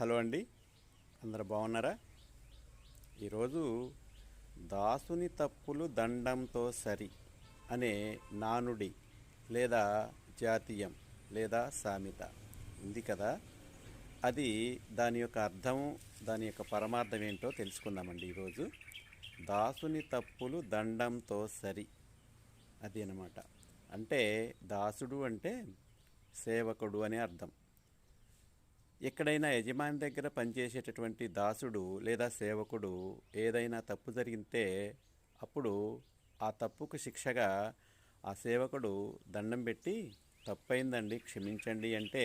Hello అండి. అందరు బాగున్నారా? ఈరోజు దాసుని తప్పులు దండంతో సరి అనే నానుడి లేదా జాతీయం లేదా సామెత. ఉంది కదా? అది దాని యొక్క అర్థం దాని యొక్క పరమార్థం ఏంటో తెలుసుకుందామండి ఈరోజు. దాసుని తప్పులు దండంతో సరి అది అనమాట అంటే దాసుడు అంటే సేవకుడు అని అర్థం. ఎక్కడైనా యజమాని దగ్గర పనిచేసేటటువంటి దాసుడు లేదా సేవకుడు ఏదైనా తప్పు జరిగితే అప్పుడు ఆ తప్పుకు శిక్షగా ఆ సేవకుడు దండం పెట్టి తప్పైందండి క్షమించండి అంటే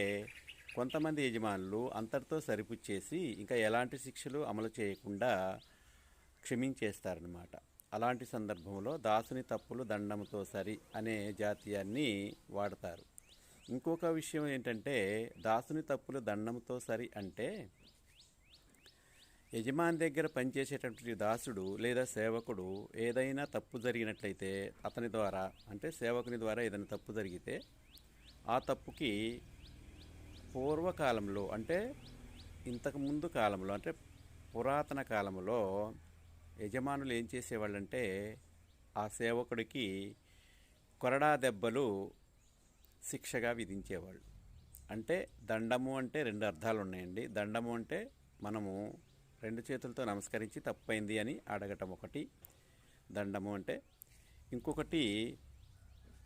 కొంతమంది యజమానులు అంతటితో సరిపుచ్చేసి ఇంకా ఎలాంటి శిక్షలు అమలు చేయకుండా క్షమించేస్తారనమాట అలాంటి సందర్భంలో దాసుని తప్పులు దండంతో సరి అనే జాతీయాన్ని వాడతారు. ఇంకొక విషయం ఏంటంటే దాసుని తప్పులు దండంతో సరి అంటే యజమాని దగ్గర పనిచేసేటటువంటి దాసుడు లేదా సేవకుడు ఏదైనా తప్పు జరిగినట్లయితే అతని ద్వారా అంటే సేవకుని ద్వారా ఏదైనా తప్పు జరిగితే ఆ తప్పుకి పూర్వకాలంలో అంటే ఇంతకుముందు కాలంలో అంటే పురాతన కాలంలో యజమానులు ఏం చేసేవాళ్ళంటే ఆ సేవకుడికి కొరడా దెబ్బలు శిక్షగా విధించేవాళ్ళు. అంటే దండము అంటే రెండు అర్థాలు ఉన్నాయండి. దండము అంటే మనము రెండు చేతులతో నమస్కరించి తప్పైంది అని అడగటం ఒకటి. దండము అంటే ఇంకొకటి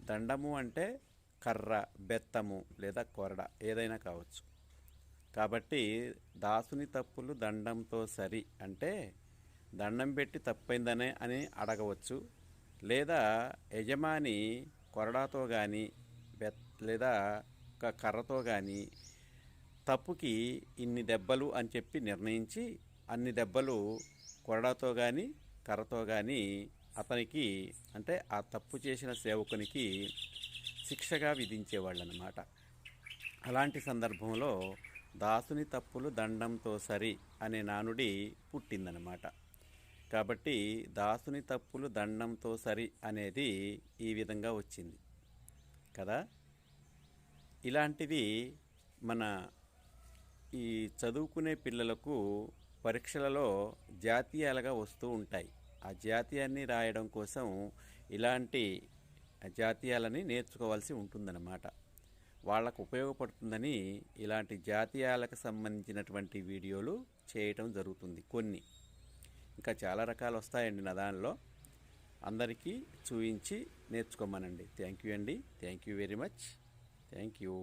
దండము అంటే కర్ర బెత్తము లేదా కొరడ ఏదైనా కావచ్చు. కాబట్టి దాసుని తప్పులు దండంతో సరి అంటే దండం పెట్టి తప్పైందనే అని అడగవచ్చు. లేదా యజమాని కొరడాతో కానీ బెత్త లేదా ఒక కర్రతో కానీ తప్పుకి ఇన్ని దెబ్బలు అని చెప్పి నిర్ణయించి అన్ని దెబ్బలు కొరడాతో కానీ కర్రతో కానీ అతనికి అంటే ఆ తప్పు చేసిన సేవకునికి శిక్షగా విధించేవాళ్ళు అన్నమాట అలాంటి సందర్భంలో దాసుని తప్పులు దండంతో సరి అనే నానుడి పుట్టిందనమాట. కాబట్టి దాసుని తప్పులు దండంతో సరి అనేది ఈ విధంగా వచ్చింది. కదా? ఇలాంటివి మన ఈ చదువుకునే పిల్లలకు పరీక్షలలో జాతీయాలుగా వస్తూ ఉంటాయి. ఆ జాతీయాన్ని రాయడం కోసం ఇలాంటి జాతీయాలని నేర్చుకోవాల్సి ఉంటుందన్నమాట. వాళ్ళకు ఉపయోగపడుతుందని ఇలాంటి జాతీయాలకు సంబంధించినటువంటి వీడియోలు చేయటం జరుగుతుంది కొన్ని. ఇంకా చాలా రకాలు వస్తాయండి నా దానిలో. అందరికీ చూపించి నేర్చుకోమనండి. థ్యాంక్ యూ అండి. Thank you very much. Thank you